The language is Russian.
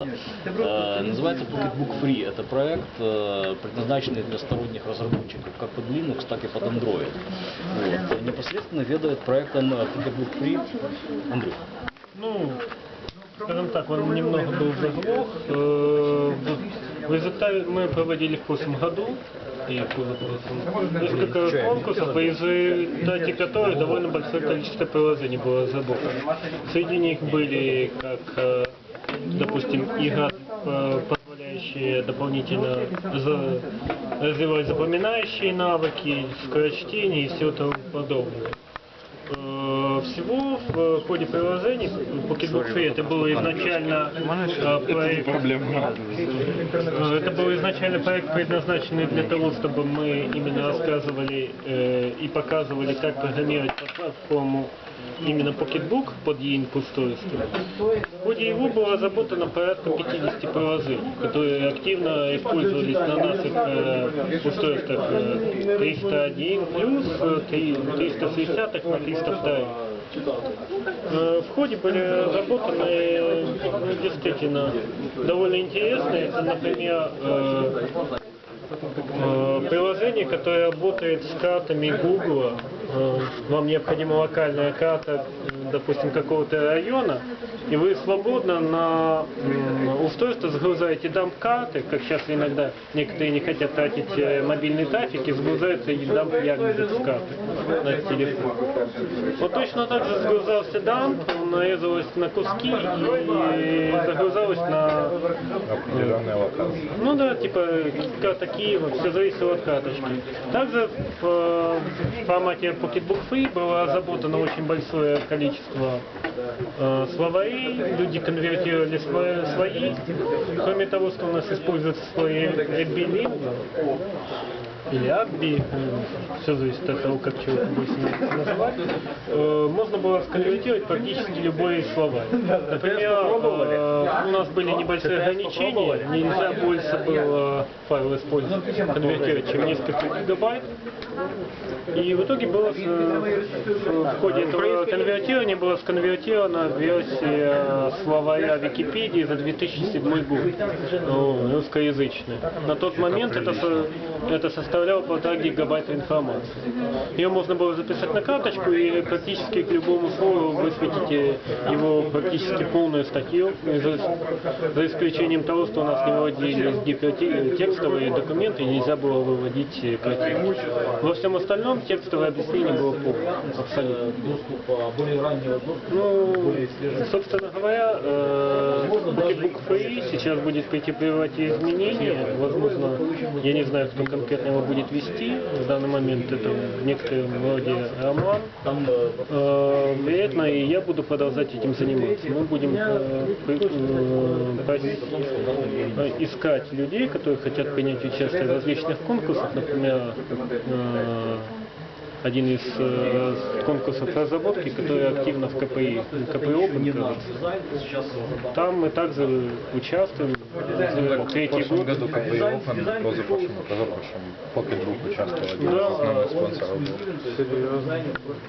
Э, Называется Pocketbook Free. Это проект, э, предназначенный для сторонних разработчиков, как под Linux, так и под Android. Вот. Непосредственно ведает проектом э, Pocketbook Free Андрюх. Ну, скажем так, он немного был заглох. Э, В результате мы проводили в прошлом году и несколько конкурсов, в результате которых довольно большое количество приложений было разработано. Среди них были как, э, допустим, игра, э, позволяющая дополнительно развивать запоминающие навыки, скорочтение и все тому подобное. Э, Всего в ходе приложений Pocketbook Free это было изначально э, проект, э, это был изначально проект, предназначенный для того, чтобы мы именно рассказывали э, и показывали, как программировать под платформу именно Pocketbook под EINC устройство. В ходе его было разработано порядка 50 приложений, которые активно использовались на наших э, устройствах э, 301 плюс, э, 360 на 302. Э, В ходе были разработаны ну, действительно довольно интересные, например, э, э, приложение, которое работает с картами Google. Вам необходима локальная карта, допустим, какого-то района, и вы свободно на устройство загружаете дамп-карты, как сейчас иногда некоторые не хотят тратить э, мобильный трафик, и загружаются и дамп Яндекс карты на телефон. Вот точно так же загружался дамп, он нарезалось на куски и загружалось на определенная локация. ну да, типа карта Киева, все зависело от карточки. Также в, э, формате Pocketbook Free было разработано очень большое количество э, словарей, люди конвертировали свои, свои. Кроме того, что у нас используются слои Эббили, или Абби, все зависит от того, как человек будет называть, э, можно было сконвертировать практически любой словарь. Например, э, у нас были небольшие ограничения, нельзя больше было файл использовать, конвертировать, чем несколько гигабайт. И в итоге было с- в ходе этого конвертирования была сконвертирована версия словаря Википедии за 2007 год, ну, русскоязычная. На тот момент это, со- это составляло полтора гигабайта информации. Ее можно было записать на карточку и практически к любому слову высветите его практически полную статью, за, за исключением того, что у нас не выводились гипертекстовые документы и нельзя было выводить э, картинки. Во всем остальном текстовое объяснение было полное, абсолютно. Ну, собственно говоря, э, сейчас будет претерпевать изменения. Возможно, я не знаю, кто конкретно его будет вести. В данный момент это в некотором роде роман. Э, Вероятно, и я буду продолжать этим заниматься. Мы будем э, при- э, э, искать людей, которые хотят принять участие в различных конкурсах, например, э, один из э, конкурсов разработки, который активно в КПИ, КПИ кажется. Там мы также участвуем. В Третий прошлом год. году бы Open, позапрошлом, позапрошлом Pocketbook участвовал, один из Да. основных спонсоров был.